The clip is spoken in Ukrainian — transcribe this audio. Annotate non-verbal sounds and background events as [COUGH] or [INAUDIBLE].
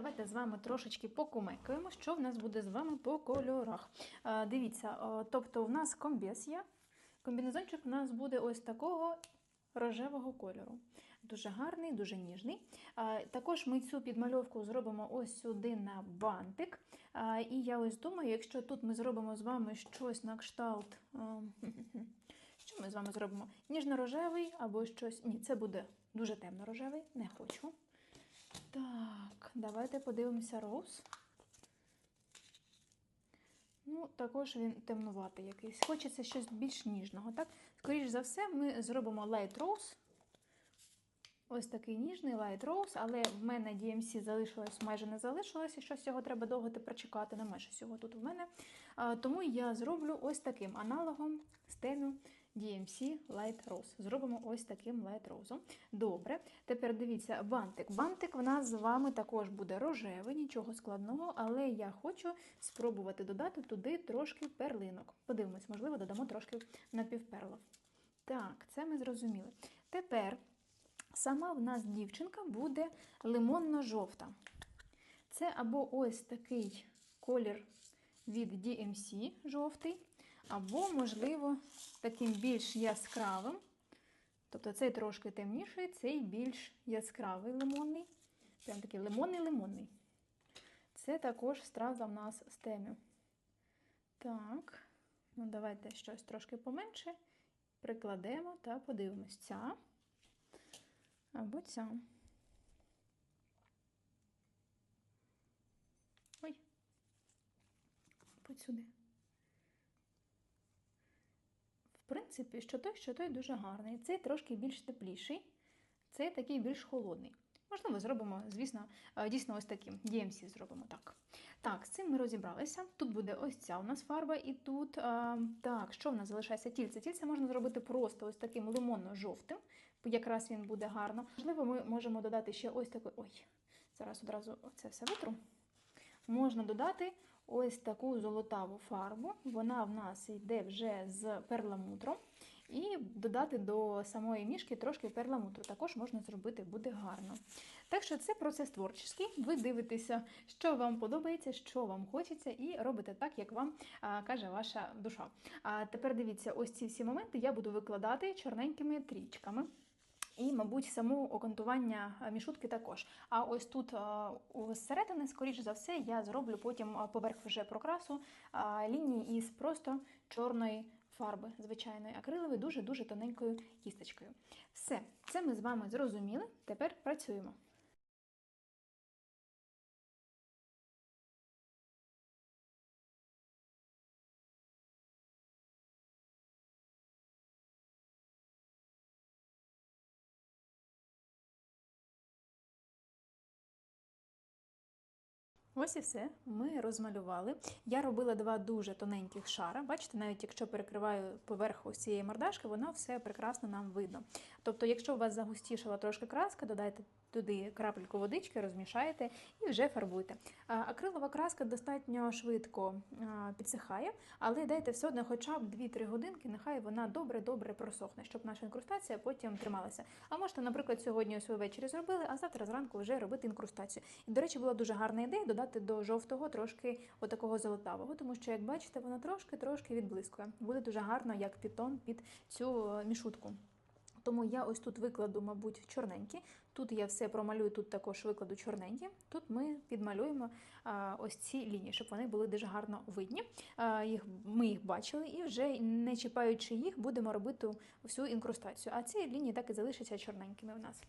давайте з вами трошечки покумекаємо, що в нас буде з вами по кольорах. А, дивіться, тобто в нас комбез є. Комбінезончик у нас буде ось такого рожевого кольору. Дуже гарний, дуже ніжний. А, також ми цю підмальовку зробимо ось сюди на бантик. А, і я ось думаю, якщо тут ми зробимо з вами щось на кшталт. [LAUGHS] Що ми з вами зробимо? Ніжно-рожевий або щось. Ні, це буде дуже темно-рожевий, не хочу. Так, давайте подивимося роуз. Ну, також він темнуватий якийсь. Хочеться щось більш ніжного, так? Скоріше за все, ми зробимо light rose. Ось такий ніжний light rose, але в мене DMC залишилось, майже не залишилось, і щось його треба довго тепер чекати, немає щось його тут в мене. Тому я зроблю ось таким аналогом стелю DMC Light Rose. Зробимо ось таким Light Rose. Добре. Тепер дивіться, бантик. Бантик в нас з вами також буде рожевий, нічого складного, але я хочу спробувати додати туди трошки перлинок. Подивимось, можливо, додамо трошки напівперлов. Так, це ми зрозуміли. Тепер сама в нас дівчинка буде лимонно-жовта. Це або ось такий колір від DMC жовтий, або, можливо, таким більш яскравим. Тобто цей трошки темніший, цей більш яскравий лимонний. Прям такий лимонний-лимонний. Це також страза в нас з темі. Так, ну давайте щось трошки поменше. Прикладемо та подивимось. Ця або ця. Ой, будь сюди. В принципі, що той, що той дуже гарний. Цей трошки більш тепліший, цей такий більш холодний. Можливо, зробимо, звісно, е, дійсно ось таким. DMC зробимо так. Так, з цим ми розібралися. Тут буде ось ця у нас фарба, і тут. А, так, що в нас залишається тільце? Тільце можна зробити просто ось таким лимонно-жовтим, якраз він буде гарно. Можливо, ми можемо додати ще ось такий. Ой, зараз одразу це все витру. Можна додати ось таку золотаву фарбу. Вона в нас йде вже з перламутром. І додати до самої мішки трошки перламутру. Також можна зробити, буде гарно. Так що це процес творчий. Ви дивитеся, що вам подобається, що вам хочеться, і робите так, як вам а, каже ваша душа. А тепер дивіться, ось ці всі моменти я буду викладати чорненькими трічками. І, мабуть, само окантування мішутки також. А ось тут зсередини, скоріш за все, я зроблю потім поверх вже прокрасу лінії із просто чорної фарби звичайної акрилової, дуже-дуже тоненькою кісточкою. Все, це ми з вами зрозуміли. Тепер працюємо. Ось і все. Ми розмалювали. Я робила два дуже тоненьких шара. Бачите, навіть якщо перекриваю поверх ось цієї мордашки, воно все прекрасно нам видно. Тобто, якщо у вас загустішала трошки краска, додайте туди крапельку водички, розмішаєте і вже фарбуйте. Акрилова краска достатньо швидко підсихає, але дайте все одно хоча б 2-3 годинки, нехай вона добре-добре просохне, щоб наша інкрустація потім трималася. А можете, наприклад, сьогодні ось ввечері зробили, а завтра зранку вже робити інкрустацію. І, до речі, була дуже гарна ідея додати до жовтого трошки отакого золотавого, тому що, як бачите, воно трошки-трошки відблискує. Буде дуже гарно, як підтон під цю мішутку. Тому я ось тут викладу, мабуть, чорненькі. Тут я все промалюю, тут також викладу чорненькі. Тут ми підмалюємо а, ось ці лінії, щоб вони були дуже гарно видні. А, їх, Ми їх бачили, і вже не чіпаючи їх, будемо робити всю інкрустацію. А ці лінії так і залишаться чорненькими у нас.